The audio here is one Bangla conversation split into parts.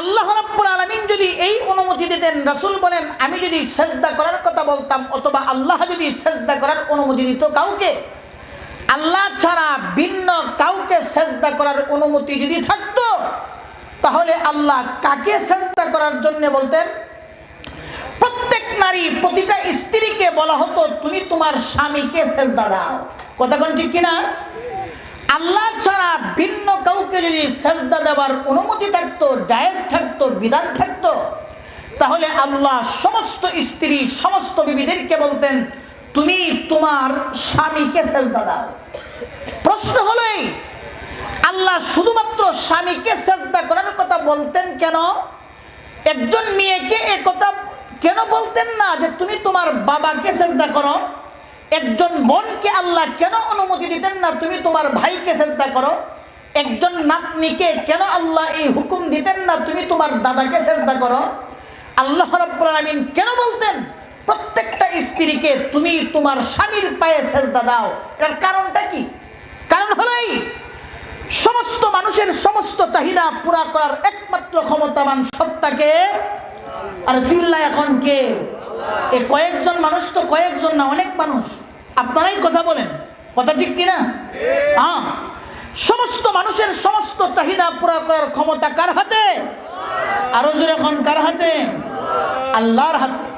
আল্লাহ রাব্বুল আলামিন যদি এই অনুমতি দিতেন, রাসূল বলেন, আমি যদি সেজদা করার কথা বলতাম অথবা আল্লাহ যদি সেজদা করার অনুমতি দিত কাউকে, আল্লাহ ছাড়া ভিন্ন কাউকে সেজদা করার অনুমতি যদি থাকতো, তাহলে আল্লাহ কাকে সেজদা করার জন্য বলতেন? প্রত্যেক নারী, প্রতিটা স্ত্রীকে বলা হতো, তুমি তোমার স্বামীকে সেজদা দাও। কথা কোন ঠিক কিনা? আল্লাহ ছাড়া ভিন্ন যদি সেজদা দেওয়ার অনুমতি থাকতো, জায়েজ থাকতো, বিধান থাকতো, তাহলে আল্লাহ সমস্ত স্ত্রী, সমস্ত বিবিদেরকে বলতেন, তুমি তোমার স্বামীকে সেজদা দাও। প্রশ্ন হলো এই, আল্লাহ শুধুমাত্র স্বামীকে সেজদা করার কথা বলতেন কেন? একজন মেয়েকে এ কথা কেন বলতেন না যে তুমি তোমার বাবাকে চেষ্টা করো? একজন বোনকে আল্লাহ কেন অনুমতি দিতেন না, তুমি তোমার ভাইকে চেষ্টা করো? একজন নাতনিকে কেন আল্লাহ এই হুকুম দিতেন না? তুমি তোমার দাদাকে চেষ্টা করো। আল্লাহ রাব্বুল আলামিন কেন বলতেন প্রত্যেকটা স্ত্রীকে তুমি তোমার স্বামীর পায়ে সেজদা দাও। এর কারণটা কি? কারণ হলো এই সমস্ত মানুষের সমস্ত চাহিদা পুরা করার একমাত্র ক্ষমতাবান সত্তাকে আর চিল্লা এখন কে? এ কয়েকজন মানুষ তো কয়েকজন না অনেক মানুষ। আপনারাই কথা বলেন। কথা ঠিক কিনা? হ্যাঁ। সমস্ত মানুষের সমস্ত চাহিদা পুরা করার ক্ষমতা কার হাতে? আরও জোরে এখন কার হাতে? আল্লাহর হাতে।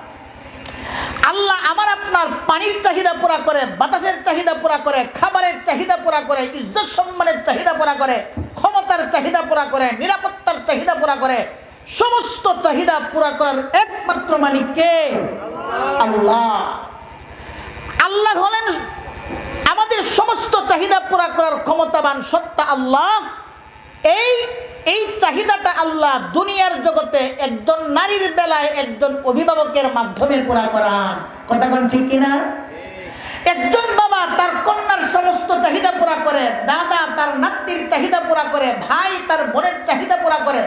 আল্লাহ আমার আপনার পানির চাহিদা পুরা করে, বাতাসের চাহিদা পুরা করে, খাবারের চাহিদা পুরা করে, ইজ্জত সম্মানের চাহিদা পুরা করে, ক্ষমতার চাহিদা পুরা করে, নিরাপত্তার চাহিদা পুরা করে, সমস্ত চাহিদা পুরা করার একমাত্র মালিক কে? আল্লাহ। আল্লাহ হলেন আমাদের সমস্ত চাহিদা পুরা করার ক্ষমতাবান সত্তা আল্লাহ। এই এই চাহিদাটা আল্লাহ দুনিয়ার জগতে একজন নারীর বেলায় একজন অভিভাবকের মাধ্যমে পুরা করান। কথা ঠিক কিনা? একজন বাবা তার কন্যার সমস্ত চাহিদা পুরা করে, দাদা তার নাতির চাহিদা পুরা করে, ভাই তার বোনের চাহিদা পুরা করে।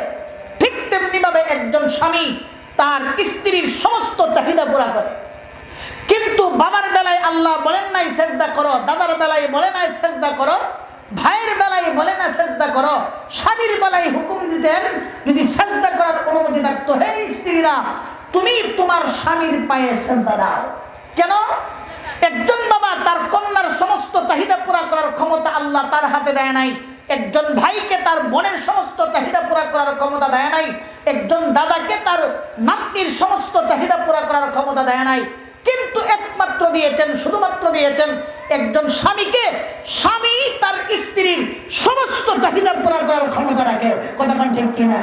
ঠিক তেমনি ভাবে একজন স্বামী তার স্ত্রীর সমস্ত চাহিদা পুরা করে। কিন্তু বাবার বেলায় আল্লাহ বলেন নাই, সেজদা করো। দাদার বেলায় বলে নাই, সেজদা করো। ভাইয়ের বেলায় বলে না সেজদা করো। স্বামীর বেলায় হুকুম দিতেন, যদি সেজদা করার অনুমতি থাকতো। হে স্ত্রীরা, তুমি তোমার স্বামীর পায়ে সেজদা দাও। কেন? একজন বাবা তার কন্যার সমস্ত চাহিদা পুরা করার ক্ষমতা আল্লাহ তার হাতে দেয় নাই। একজন ভাইকে তার বোনের সমস্ত চাহিদা পুরা করার ক্ষমতা দেয় নাই। একজন দাদাকে তার নাতির সমস্ত চাহিদা পুরা করার ক্ষমতা দেয় নাই। কিন্তু একমাত্র দিয়েছেন, শুধুমাত্র দিয়েছেন একজন স্বামীকে। স্বামী তার স্ত্রীর সমস্ত চাহিদা পুরা করার ক্ষমতা রাখে। কথা ঠিক কিনা?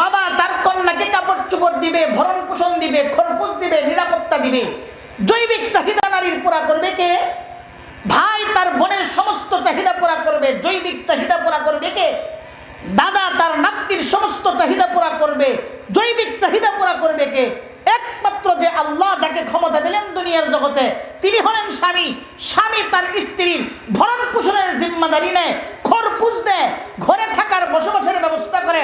বাবা তার কন্যাকে কাপড় চোপড় দিবে ভরণ পোষণ দিবে খরপোশ দিবে, নিরাপত্তা দিবে। জৈবিক চাহিদা নারীর পুরা করবে কে? ভাই তার বোনের সমস্ত চাহিদা পুরা করবে। জৈবিক চাহিদা পুরা করবে কে? দাদা তার নাতির সমস্ত চাহিদা পুরা করবে। জৈবিক চাহিদা পুরা করবে কে? যে আল্লাহ যাকে ক্ষমতা দিলেন দুনিয়ার জগতে, তিনি হলেন স্বামী। স্বামী তার স্ত্রীর ভরণ পোষণের জিম্মাদারি নেয় খরপুজ দেয়, ঘরে থাকার বসবাসের ব্যবস্থা করে,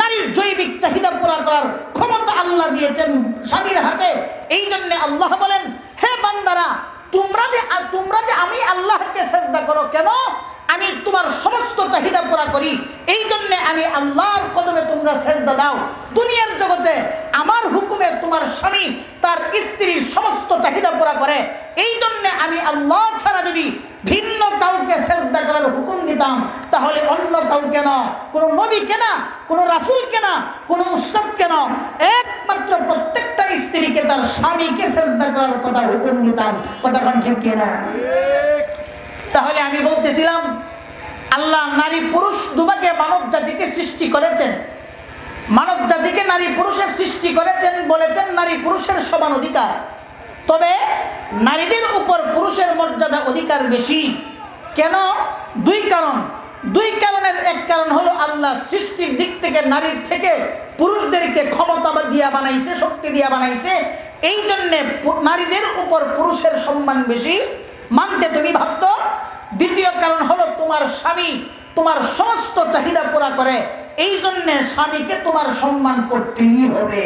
নারীর জৈবিক চাহিদা পুরা করার ক্ষমতা আল্লাহ দিয়েছেন স্বামীর হাতে। এই জন্য আল্লাহ বলেন, হে বান্দারা, তোমরা যে তোমরা যে আমি আল্লাহকে চেষ্টা করো কেন? আমি তোমার সমস্ত চাহিদা পুরা করি। এই জন্য আমি আল্লাহর কদমে তোমরা সেজদা দাও। দুনিয়ার জগতে আমার হুকুমে তোমার স্বামী তার স্ত্রীর সমস্ত চাহিদা পুরা করে। এই জন্য আমি আল্লাহ ছাড়া যদি ভিন্ন কাউকে সেজদা করার হুকুম দিতাম, তাহলে অন্য কাউকে না, কোনো নবীকে না, কোনো রাসুলকে না, কোনো উস্তাদকে না, একমাত্র প্রত্যেকটা স্ত্রীকে তার স্বামীকে সেজদা করার কথা হুকুম দিতাম। কথা ঠিক কিনা? তাহলে আমি বলতেছিলাম, আল্লাহ নারী পুরুষ দুবাকে মানব জাতিকে সৃষ্টি করেছেন। মানব জাতিকে নারী পুরুষের সৃষ্টি করেছেন বলেছেন নারী পুরুষের সমান অধিকার। তবে নারীদের উপর পুরুষের মর্যাদা অধিকার বেশি। কেন? দুই কারণ। দুই কারণের এক কারণ হলো আল্লাহ সৃষ্টির দিক থেকে নারীর থেকে পুরুষদেরকে ক্ষমতা দিয়া বানাইছে, শক্তি দিয়া বানাইছে। এই জন্যে নারীদের উপর পুরুষের সম্মান বেশি। মানতে তুমি ভাবত? দ্বিতীয় কারণ হলো তোমার স্বামী তোমার সমস্ত চাহিদা পুরা করে। এই জন্যে স্বামীকে তোমার সম্মান করতেই হবে।